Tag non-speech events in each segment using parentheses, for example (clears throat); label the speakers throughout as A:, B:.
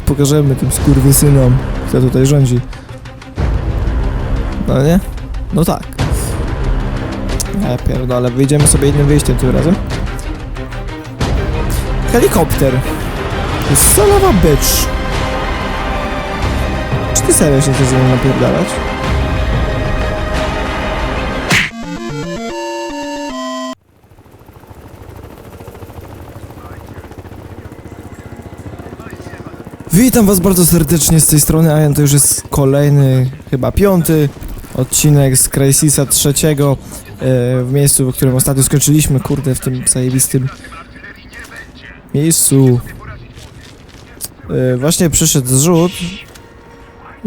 A: Pokażemy tym skurwysynom, kto tutaj rządzi. No nie? No tak. Ja pierdolę, wyjdziemy sobie innym wyjściem tym razem. Helikopter. Solowa bitch. Czy ty serio się chcesz ze mną napierdalać? Witam was bardzo serdecznie z tej strony, a to już jest kolejny, chyba piąty odcinek z Crysisa trzeciego e, w miejscu, w którym ostatnio skończyliśmy, kurde, w tym zajebistym miejscu. E, właśnie przyszedł zrzut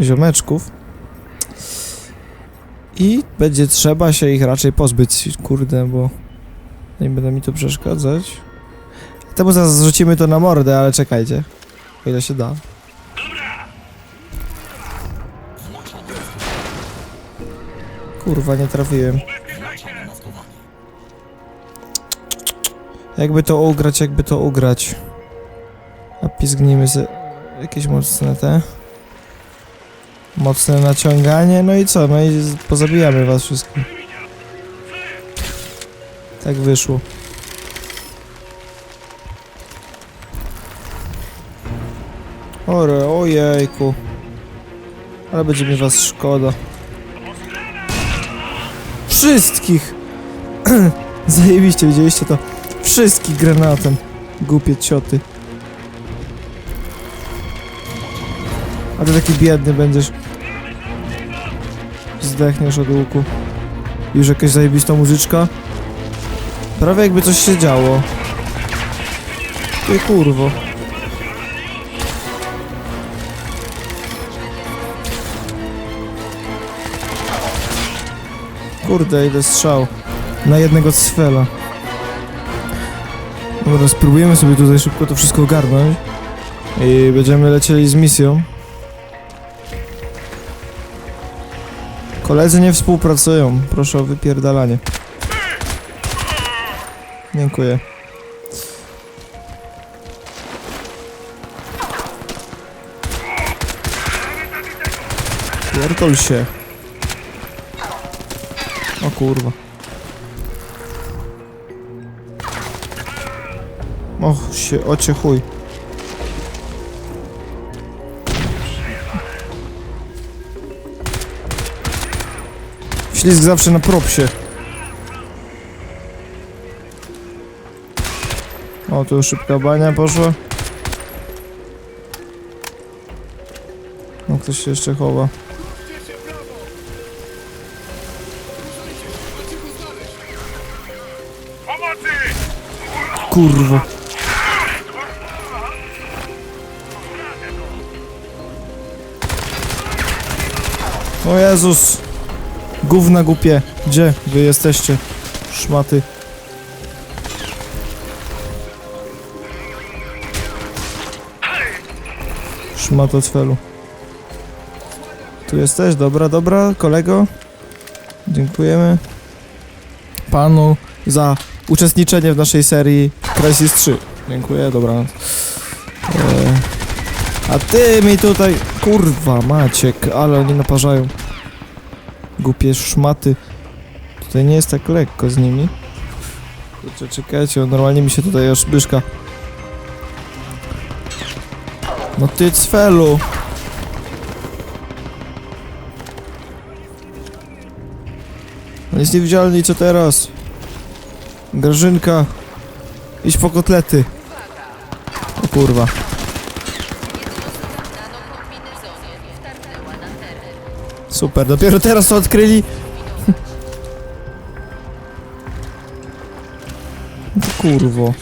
A: ziomeczków i będzie trzeba się ich raczej pozbyć, kurde, bo nie będą mi to przeszkadzać. Temu zaraz zrzucimy to na mordę, ale czekajcie. O ile się da. Kurwa, nie trafiłem. Jakby to ugrać, jakby to ugrać. A pizgnijmy sobie jakieś mocne te. Mocne naciąganie, no i co? No i pozabijamy was wszystkich. Tak wyszło. Ore, ojejku. Ale będzie mi was szkoda. Wszystkich! (clears throat) Zajebiście, widzieliście to? Wszystkich granatem. Głupie cioty. A ty taki biedny będziesz. Zdechniesz od łuku. Już jakaś zajebista muzyczka. Prawie jakby coś się działo. Ty kurwo. Kurde, ile strzał. Na jednego cfela. Dobra, spróbujemy sobie tutaj szybko to wszystko ogarnąć. I będziemy lecieli z misją. Koledzy nie współpracują. Proszę o wypierdalanie. Dziękuję. Pierdol się. Kurwa. Och, się, ocie chuj. Ślizg zawsze na propsie. O, tu szybka bania poszła. No, ktoś się jeszcze chowa. Kurwa. O Jezus. Gówna głupie. Gdzie wy jesteście? Szmaty. Szmato cfelu. Tu jesteś? Dobra, dobra, kolego. Dziękujemy panu za uczestniczenie w naszej serii Crisis 3. Dziękuję, dobra. E, a ty mi tutaj... Kurwa, Maciek, ale oni naparzają. Głupie szmaty. Tutaj nie jest tak lekko z nimi. Kurczę, czekajcie, normalnie mi się tutaj aż byszka. No ty cfelu. On jest niewidzialny i co teraz? Grażynka. Idź po kotlety. O kurwa. Super, dopiero teraz to odkryli. (laughs) Kurwo.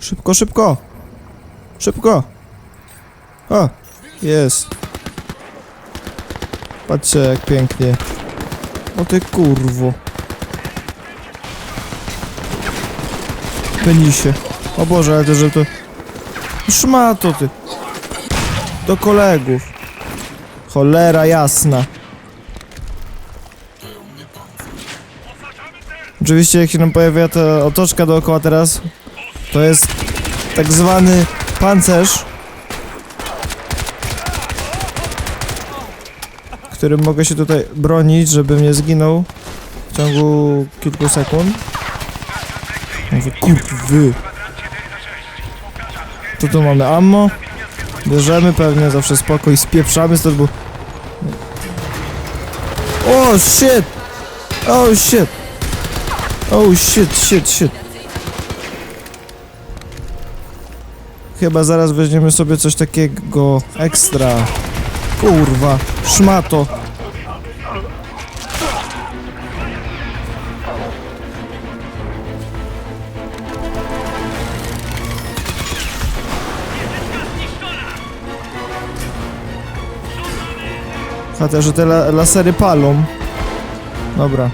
A: Szybko, szybko! Szybko! O! Jest! Patrzcie jak pięknie. O ty kurwo. Penisie. O Boże, ale to, że to... Szmato ty. Do kolegów. Cholera jasna. Oczywiście jak się nam pojawia ta otoczka dookoła teraz, to jest tak zwany pancerz, którym mogę się tutaj bronić, żebym nie zginął w ciągu kilku sekund. Mówię, kurwy. To tu mamy ammo. Bierzemy pewnie, zawsze spokój, spieprzamy stąd, bo... O, shit! Oh, shit! Oh, shit, shit, shit. Chyba zaraz weźmiemy sobie coś takiego ekstra. Kurwa, szmato. Chociaż że te la lasery palą. Dobra.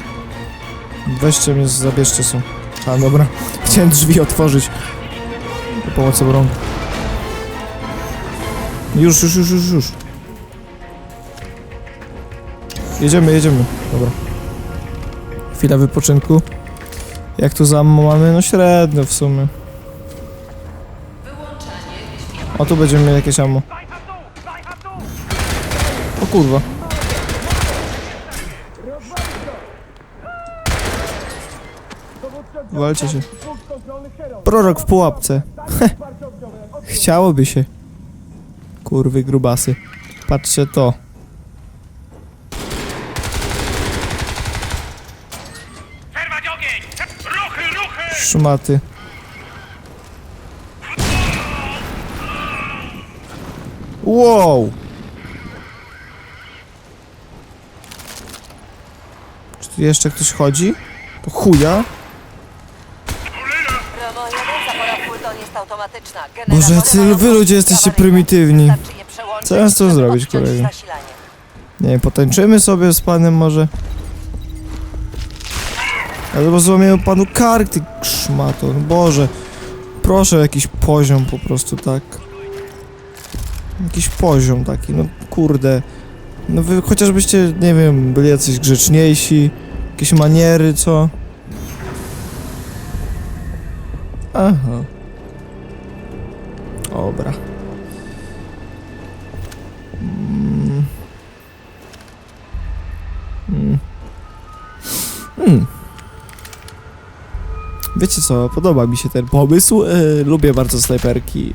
A: Weźcie mnie, zabierzcie są. A, dobra. (laughs) Chciałem drzwi otworzyć. Za pomocą rąk. Już, już, już, już, już. Jedziemy, jedziemy. Dobra. Chwila wypoczynku. Jak tu za mamy? No średnio w sumie. O, tu będziemy mieli jakieś ammo. O kurwa. Walcie się. Prorok w pułapce. Chciałoby się. Kurwy grubasy. Patrzcie to.
B: Ruchy, ruchy!
A: Szmaty. Wow! Czy tu jeszcze ktoś chodzi? To chuja?
C: Brawo 1, zapora Fulton jest automatyczna.
A: Boże, wy ludzie jesteście prymitywni. Co ja z tym zrobić, kolego? Nie potańczymy sobie z panem może? Albo złamię panu kark, ty szmato, no Boże. Proszę jakiś poziom po prostu, tak. Jakiś poziom taki, no kurde. No wy chociażbyście, nie wiem, byli jacyś grzeczniejsi, jakieś maniery, co? Aha. Wiecie co, podoba mi się ten pomysł. E, lubię bardzo snajperki.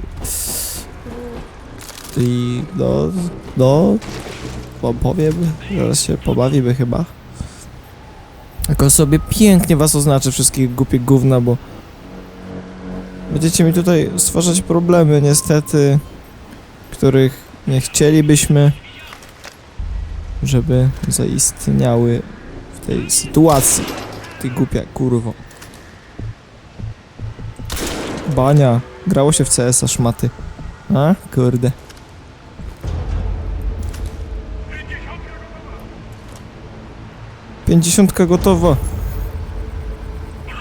A: I no, no, wam powiem, zaraz się pobawimy chyba. Tylko sobie pięknie was oznaczę wszystkich głupie gówna, bo będziecie mi tutaj stwarzać problemy, niestety, których nie chcielibyśmy, żeby zaistniały w tej sytuacji. Ty głupia kurwo. Bania. Grało się w CS-a szmaty. A? Kurde. Pięćdziesiątka gotowa.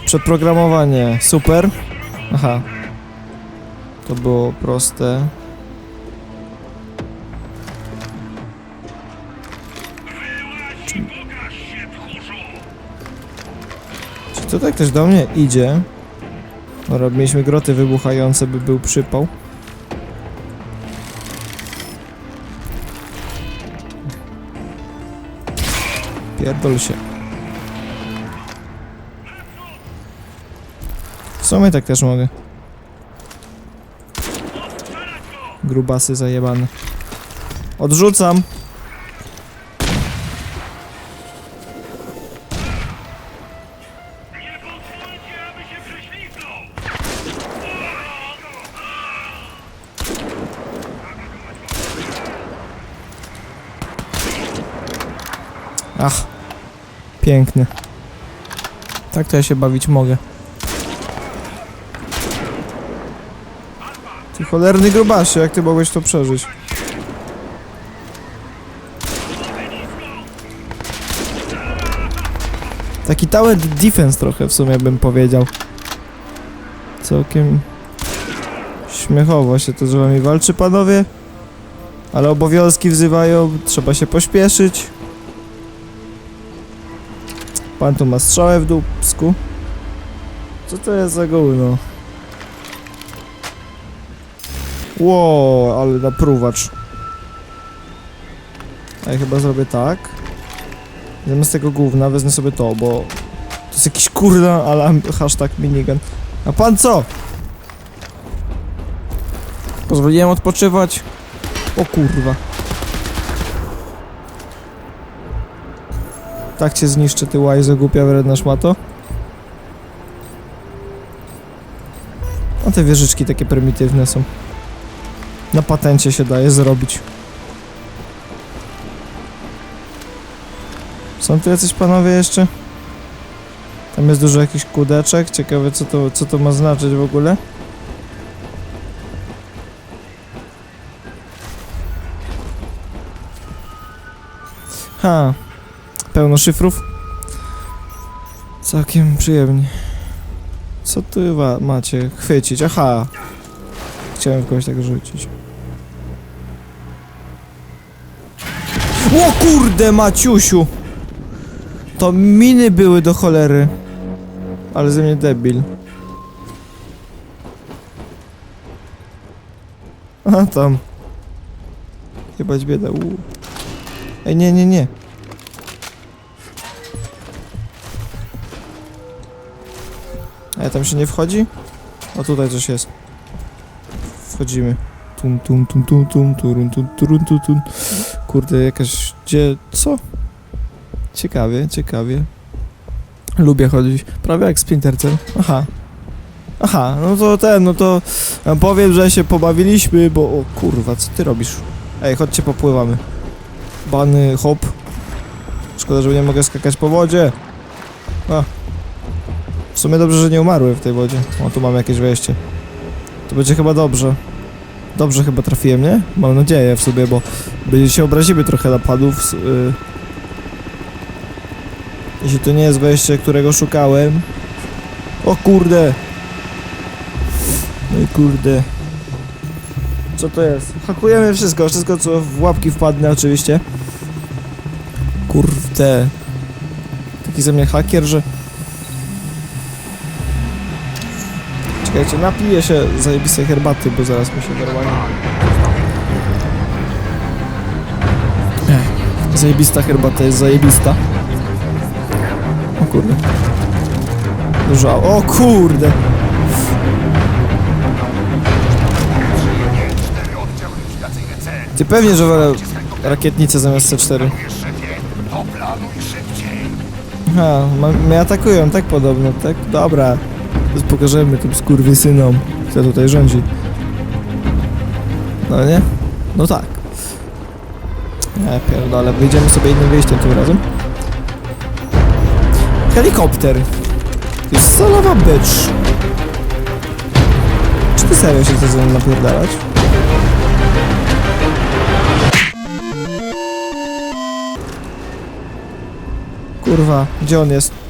A: Przeprogramowanie. Super. Aha. To było proste. Czy tutaj ktoś do mnie idzie? Dobra, mieliśmy groty wybuchające, by był przypał. Pierdol się. W sumie tak też mogę. Grubasy zajebane. Odrzucam. Piękny. Tak to ja się bawić mogę. Ty cholerny grubasie, jak ty mogłeś to przeżyć? Taki talent defense trochę w sumie bym powiedział. Całkiem śmiechowo się to z wami walczy, panowie. Ale obowiązki wzywają, trzeba się pośpieszyć. Pan tu ma strzałę w dupsku. Co to jest za gówno? Ło, ale napruwacz. A ja chyba zrobię tak. Zamiast tego gówna wezmę sobie to, bo to jest jakiś kurda, ale hashtag minigun. A pan co? Pozwoliłem odpoczywać. O kurwa. Tak cię zniszczę, ty łajzo głupia wredna szmato. A te wieżyczki takie prymitywne są. Na patencie się daje zrobić. Są tu jacyś panowie jeszcze? Tam jest dużo jakichś kudeczek. Ciekawe co to, co to ma znaczyć w ogóle. Ha, pełno szyfrów. Całkiem przyjemnie. Co wa- macie? Chwycić, aha. Chciałem kogoś tak rzucić. O kurde, Maciusiu! To miny były do cholery. Ale ze mnie debil. A tam. Jebać bieda, uuu. Ej, nie, nie, nie. A tam się nie wchodzi? O, tutaj coś jest. Wchodzimy. Tum, tum, tum, tum, tum, turun, tum, turun, tum, tum. Kurde, jakaś... Gdzie... Co? Ciekawie, ciekawie. Lubię chodzić. Prawie jak Splinter Cell. Aha. Aha, no to ten, no to ja powiem, że się pobawiliśmy, bo... O kurwa, co ty robisz? Ej, chodźcie popływamy. Bany hop. Szkoda, że nie mogę skakać po wodzie. A. W sumie dobrze, że nie umarłem w tej wodzie. O, tu mamy jakieś wejście. To będzie chyba dobrze. Dobrze chyba trafiłem, nie? Mam nadzieję w sobie, bo będzie się obrazimy trochę napadów. s- Y... Jeśli to nie jest wejście, którego szukałem. O kurde! No i kurde. Co to jest? Hakujemy wszystko, wszystko co w łapki wpadnie oczywiście. Kurde. Taki ze mnie hakier, że... Czekajcie, napiję się zajebistej herbaty, bo zaraz mi się normalnie... Zajebista herbata jest zajebista. O kurde. Dużo... O kurde! Ty pewnie, że wolę rakietnicę zamiast C4. Aha, mnie atakują, tak podobno, tak? Dobra. Pokażemy tym skurwysynom, kto tutaj rządzi. No nie? No tak. Ja pierdolę, wyjdziemy sobie innym wyjściem tym razem. Helikopter. To jest solowa bitch. Czy ty serio się chcesz ze mną napierdalać? Kurwa, gdzie on jest?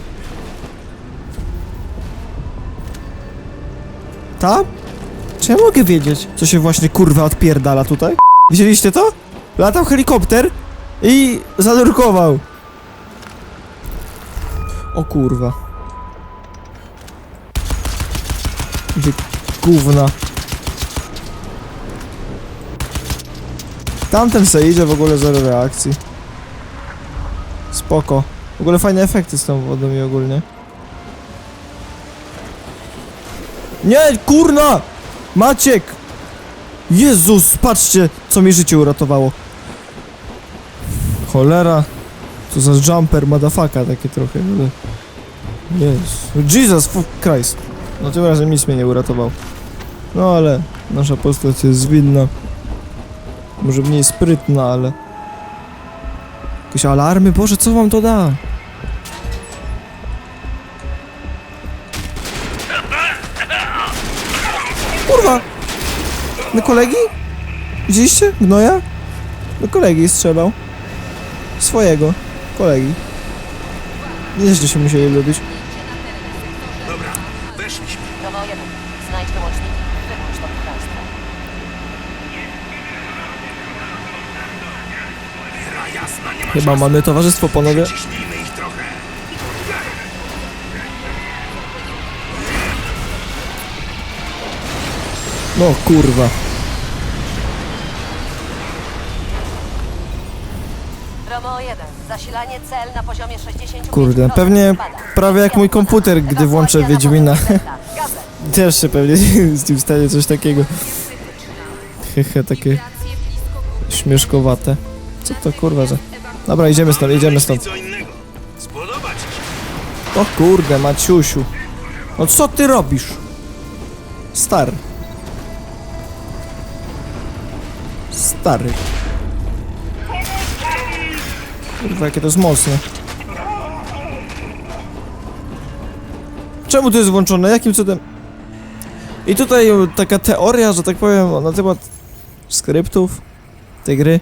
A: Tam? Czy ja mogę wiedzieć, co się właśnie kurwa odpierdala tutaj? Widzieliście to? Latał helikopter i zanurkował. O kurwa. Gdzie gówna. Tamten se idzie w ogóle zero reakcji. Spoko. W ogóle fajne efekty z tą wodą i ogólnie. Nie, kurna! Maciek! Jezus, patrzcie, co mi życie uratowało. Cholera. Co za jumper, motherfucker, takie trochę, ale... Jezus. Jesus fuck Christ. No tym razem nic mnie nie uratował. No ale nasza postać jest zwinna. Może mniej sprytna, ale... Jakieś alarmy? Boże, co wam to da? Do kolegi? Widzieliście? Gnoja? Do kolegi strzelał. Swojego. Kolegi. Nieźle się musieli lubić.
B: Dobra, weszliśmy.
A: Chyba mamy towarzystwo, panowie. No kurwa.
C: Romeo 1. Zasilanie cel na poziomie 65%.
A: Kurde, pewnie prawie jak mój komputer, gdy włączę Wiedźmina. Też się pewnie (laughs) z nim stanie coś takiego. Hehe, takie śmieszkowate. Co to kurwa za... Dobra, idziemy stąd, idziemy stąd. O kurde, Maciusiu. No co ty robisz? Stary. Stary. Kurwa, jakie to jest mocne. Czemu to jest włączone? Jakim cudem? I tutaj taka teoria, że tak powiem, na temat skryptów tej gry.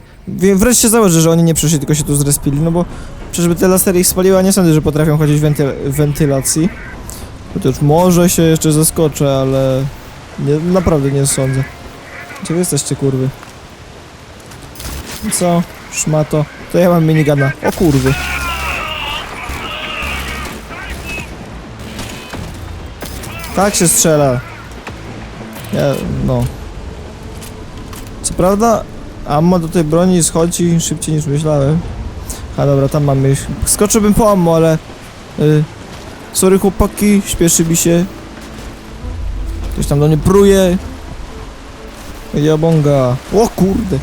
A: Wreszcie założę, że oni nie przyszli, tylko się tu zrespili, no bo Czyżby te lasery ich spaliła? Nie sądzę, że potrafią chodzić w wentyl wentylacji. Chociaż może się jeszcze zaskoczę, ale... Nie, naprawdę nie sądzę. Gdzie wy jesteście, kurwy? Co? Szmato. To ja mam minigana. O kurwy. Tak się strzela. Ja, no. Co prawda, ammo do tej broni schodzi szybciej niż myślałem. A dobra, tam mamy. Skoczyłbym po ammo, ale... Y, sorry chłopaki, śpieszy mi się. Ktoś tam do mnie pruje. Jabonga. O kurde.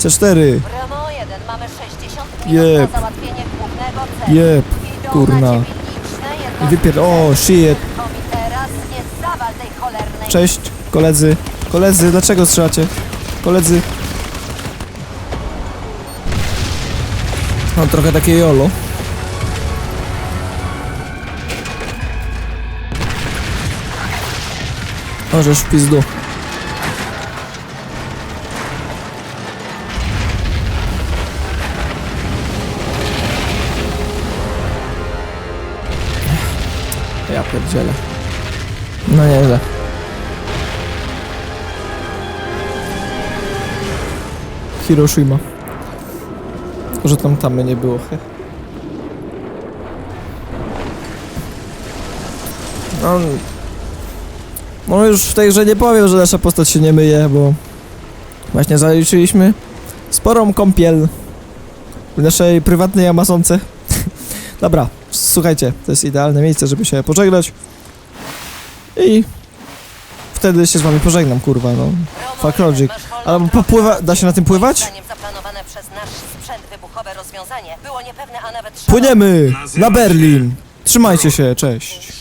A: C4.
C: Romeo 1. Mamy 60 minut
A: Jeb.
C: na załatwienie głównego celu.
A: Jeb.
C: Idą
A: kurna.
C: na ciebie liczne jednostki
A: Wypier... O, shit.
C: Tylko mi teraz nie zawal tej cholernej...
A: Cześć, koledzy. Koledzy, dlaczego strzelacie? Koledzy. Mam trochę takie jolo. Możesz w pizdu. Ja pierdzielę. No nieźle. Hiroshima. Że tam tamy nie było. No, no już w tej grze nie powiem, że nasza postać się nie myje, bo właśnie zaliczyliśmy sporą kąpiel w naszej prywatnej Amazonce. (laughs) Dobra, słuchajcie, to jest idealne miejsce, żeby się pożegnać i wtedy się z wami pożegnam, kurwa, no. Fuck
C: 1,
A: logic. Ale popływa- da się na tym pływać?
C: zdaniem zaplanowane przez nasz sprzęt wybuchowe rozwiązanie było niepewne, a nawet szalone.
A: Płyniemy na Berlin. Trzymajcie się, cześć.